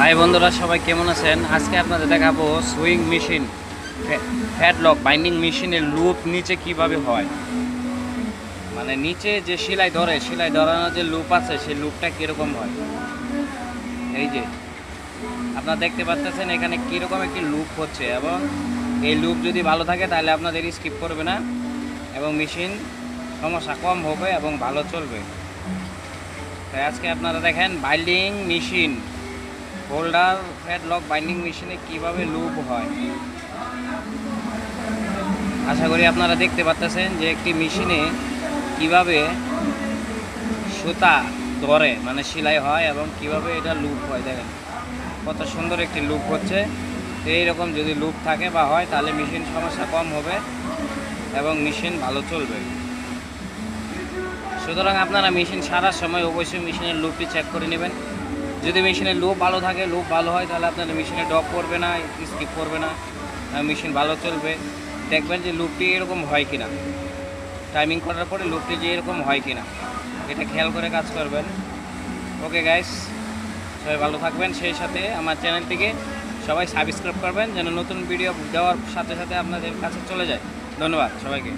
High বন্ধুরা, সবাই কেমন আছেন? আজকে আপনাদের দেখাবো সুইং মেশিন হ্যাডলক বাইন্ডিং মেশিনের লুপ নিচে কীভাবে হয়। মানে নিচে যে সেলাই ধরে, সেলাই ধরানোর যে লুপ আছে, সেই লুপটা কীরকম হয়? এই যে, আপনারা দেখতে পাচ্ছেন এখানে কীরকম একটি লুপ হচ্ছে এবং এই লুপ যদি ভালো থাকে তাহলে আপনাদের স্কিপ করবে না এবং মেশিন সমস্যা কম হবে এবং ভালো চলবে। তাই আজকে আপনারা দেখেন binding machine holder lock binding মেশিনে কীভাবে লুপ হয়? আশা করি আপনারা দেখতে পাচ্ছেন যে একটি মেশিনে কীভাবে সুতা ধরে মানে সেলাই হয় এবং কীভাবে এটা লুপ হয়, দেখেন। কত সুন্দর একটি লুপ হচ্ছে। তো এইরকম যদি লুপ থাকে বা হয়, তাহলে মেশিন সমস্যা কম হবে এবং মেশিন ভালো চলবে। সুতরাং আপনারা মেশিন সারার সময় অবশ্যই মেশিনের লুপটি চেক করে নেবেন। যদি মেশিনের লুপ ভালো থাকে, লুপ ভালো হয়, তাহলে আপনার মেশিনে ডপ করবে না স্কিপ করবে না মেশিন ভালো চলবে। দেখবেন যে লুপটি এরকম হয় কিনা। টাইমিং করার পরে লুপটি যে এরকম হয় কিনা। এটা খেয়াল করে কাজ করবেন। ওকে গাইস সবাই ভালো থাকবেন। সেই সাথে আমার চ্যানেলটিকে সবাই সাবস্ক্রাইব করবেন, যেন নতুন ভিডিও দেওয়ার সাথে সাথে আপনাদের কাছে চলে যায়। ধন্যবাদ সবাইকে।